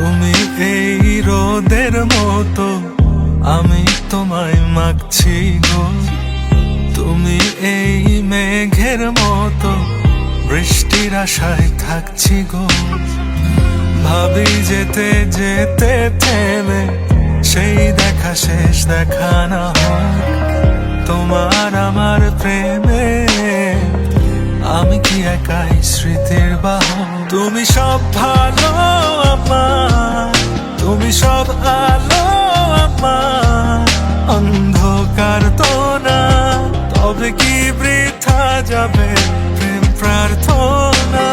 তুমি এই রোদের মতো, আমি তোমায় মাগছি গো। তুমি এই মেঘের মতো, বৃষ্টির আশায় থাকছি গো। ভাবি যেতে যেতে থেমে, সেই দেখা শেষ দেখা না হোক। তোমার আমার প্রেমে একাই স্মৃতির বাহ তুমি সব ভালো তুমি সব আলো অন্ধকার তো না, তবে কি বৃথা যাবে প্রেম প্রার্থনা?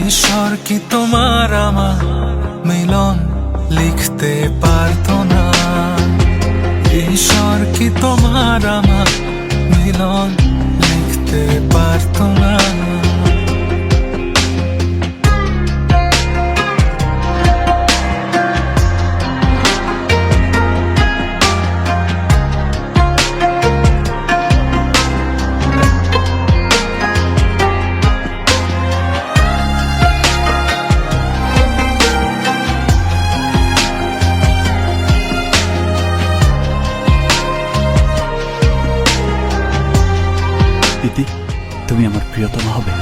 ঈশ্বর কি তোমার আমার মিলন লিখতে পারতো না? ঈশ্বর কি তোমার আমার মিলন পারতো না। দিদি তুমি আমার প্রিয়তমা হবে।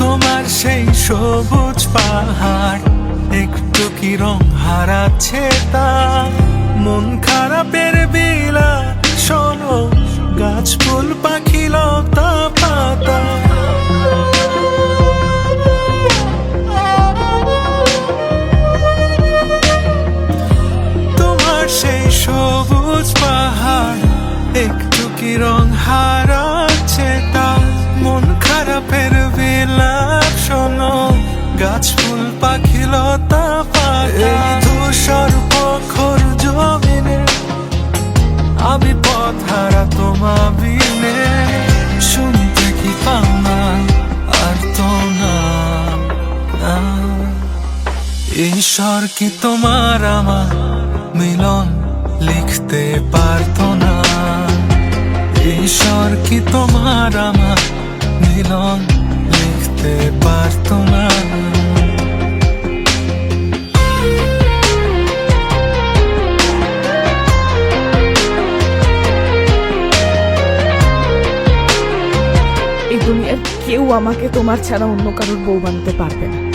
তোমার সেই সবুজ পাহাড়, একটু কি রং হারাচ্ছে তা? মন খারাপের বিলা শোনো গাছ, ফুল, পাখি, লতা, পাতা। তোমার সেই সবুজ পাহাড়, একটু কি রং হারাচ্ছে ঈশ্বর কি তোমার আমার মিলন লিখতে পারতো না। ঈশ্বর কি তোমার আমার মিলন লিখতে পারতো না। দুনিয়ার কেউ আমাকে তোমার ছাড়া অন্য কারোর বউ বানাতে পারবে না।